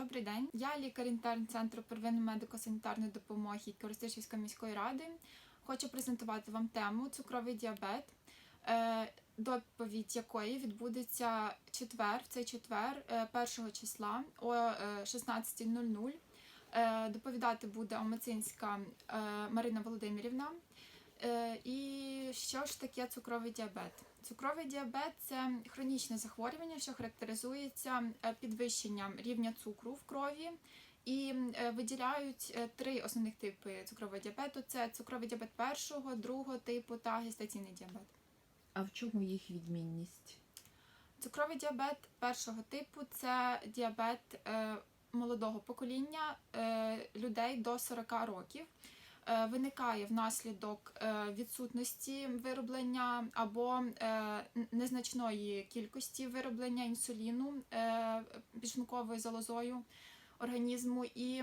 Добрий день. Я лікар-інтерн центру первинної медико-санітарної допомоги Коростишівської міської ради. Хочу презентувати вам тему цукровий діабет, е, доповідь якої відбудеться четвер, цей четвер, е, 1 числа о е, 16.00. Е, Доповідати буде Омацинська е, Марина Володимирівна. Е, І що ж таке цукровий діабет? Цукровий діабет це хронічне захворювання, що характеризується е, підвищенням рівня цукру в крові. І е, виділяють е, три основних типи цукрового діабету: це цукровий діабет першого, другого типу та гестаційний діабет. А в чому їх відмінність? Цукровий діабет першого типу це діабет молодого покоління людей до 40 років. Е, Виникає внаслідок е, відсутності вироблення або е, незначної кількості вироблення інсуліну підшлунковою залозою організму, і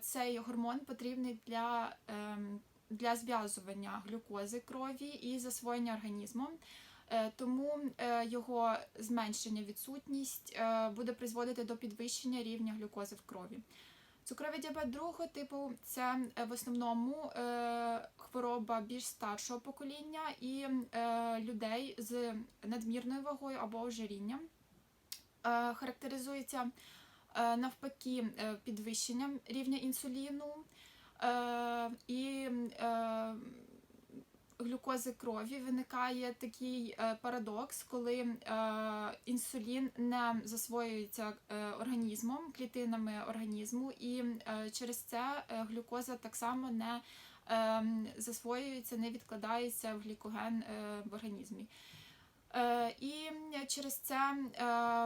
цей гормон потрібний для, ем, для зв'язування глюкози крові і засвоєння організмом. Тому його зменшення, відсутність буде призводити до підвищення рівня глюкози в крові. Цукровий діабет другого типу це е, в основному е, хвороба більш старшого покоління і е, людей з надмірною вагою або ожирінням. Характеризується навпаки підвищенням рівня інсуліну і глюкози крові виникає такий е, парадокс, коли е, інсулін не засвоюється е, організмом, клітинами організму, і через це глюкоза так само не е, засвоюється, не відкладається в глікоген в організмі. І через це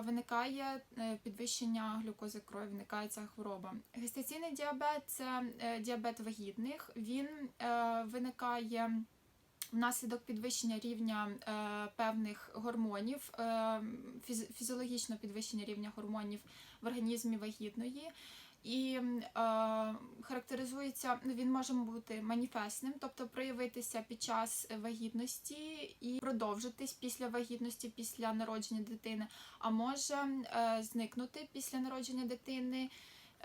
виникає підвищення глюкози крові, виникає ця хвороба. Гестаційний діабет це діабет вагітних. Він виникає внаслідок підвищення рівня е, певних гормонів, е, фіз- фізіологічного підвищення рівня гормонів в організмі вагітної. І е, характеризується, ну, він може бути маніфестним, тобто проявитися під час вагітності і продовжитись після вагітності, після народження дитини, а може е, зникнути після народження дитини.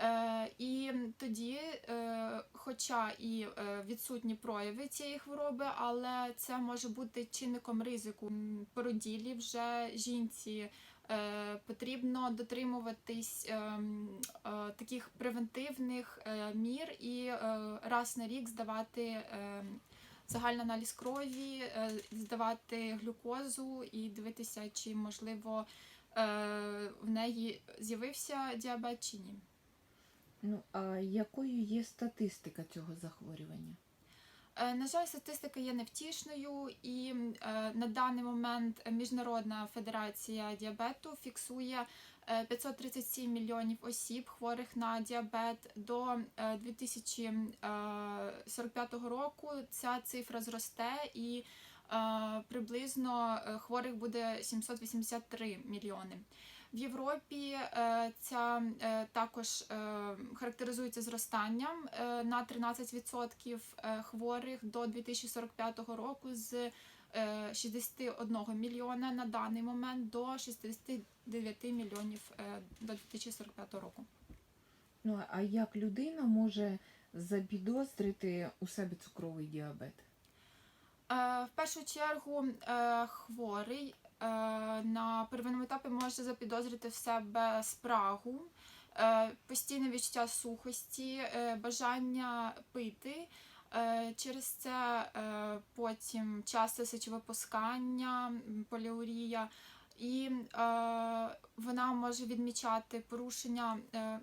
Е, і тоді, е, хоча і е, відсутні прояви цієї хвороби, але це може бути чинником ризику породілі вже жінці. Потрібно дотримуватись е, е, таких превентивних мір і раз на рік здавати загальний аналіз крові, здавати глюкозу і дивитися, чи можливо в неї з'явився діабет чи ні. Ну, а якою є статистика цього захворювання? Е, На жаль, статистика є невтішною, і е, на даний момент Міжнародна федерація діабету фіксує е, 537 мільйонів осіб хворих на діабет до е, 2045 року. Ця цифра зросте і е, приблизно е, хворих буде 783 мільйони. В Європі е, ця е, також е, характеризується зростанням на 13% е, хворих до 2045 року з е, 61 мільйона на даний момент до 69 мільйонів до 2045 року. Ну, а як людина може запідозрити у себе цукровий діабет? В першу чергу хворий на первинному етапі може запідозрити в себе спрагу, е, постійне відчуття сухості, е, бажання пити. Е, Через це е, потім часте сечовипускання, поліурія, і е, вона може відмічати порушення е,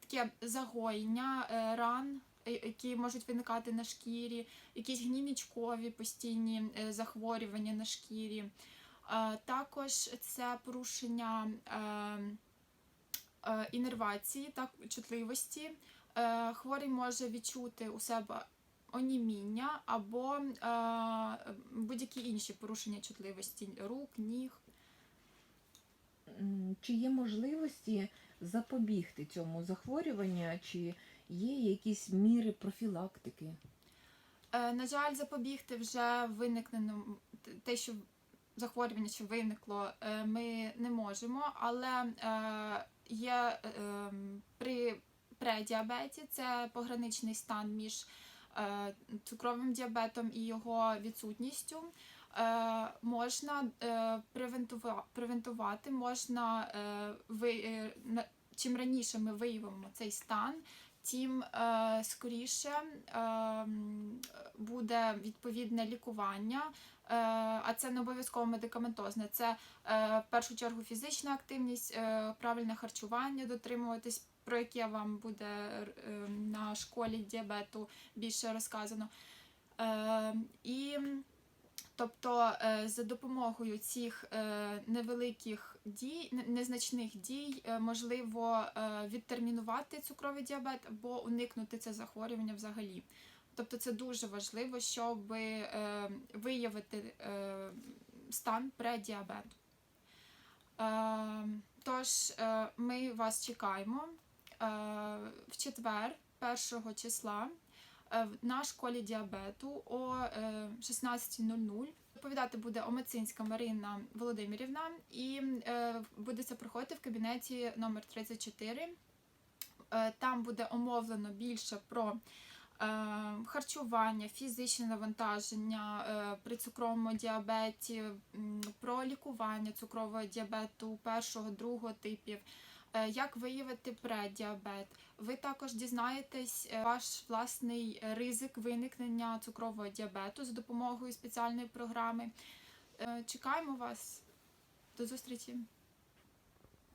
таке загоєння е, ран, е, які можуть виникати на шкірі, якісь гнійничкові постійні е, захворювання на шкірі. Е, Також це порушення е, е, інервації та чутливості. Е, Хворий може відчути у себе оніміння або е, будь-які інші порушення чутливості рук, ніг. Чи є можливості запобігти цьому захворюванню, чи є якісь міри профілактики? Е, На жаль, запобігти вже виникненому те, що захворювання, що виникло, е, ми не можемо, але е, є ем, при предіабеті це пограничний стан між цукровим діабетом і його відсутністю. Можна превентувати, можна чим раніше ми виявимо цей стан, тим е, скоріше е, буде відповідне лікування. Е, а це не обов'язково медикаментозне. Це в першу чергу фізична активність, правильне харчування, дотримуватись, про яке вам буде на школі діабету більше розказано. І тобто е, за допомогою цих е, невеликих дій, незначних дій, е, можливо відтермінувати цукровий діабет або уникнути це захворювання взагалі. Тобто це дуже важливо, щоб виявити стан преддіабету. Е, тож ми вас чекаємо в четвер, 1 числа, на школі діабету о е, 16.00. Доповідати буде Омацинська Марина Володимирівна, і е, буде це проходити в кабінеті номер 34. Е, Там буде омовлено більше про е, харчування, фізичне навантаження е, при цукровому діабеті, про лікування цукрового діабету першого, другого типів, е, як виявити преддіабет. Ви також дізнаєтесь е, ваш власний ризик виникнення цукрового діабету за допомогою спеціальної програми. Е, Чекаємо вас. До зустрічі!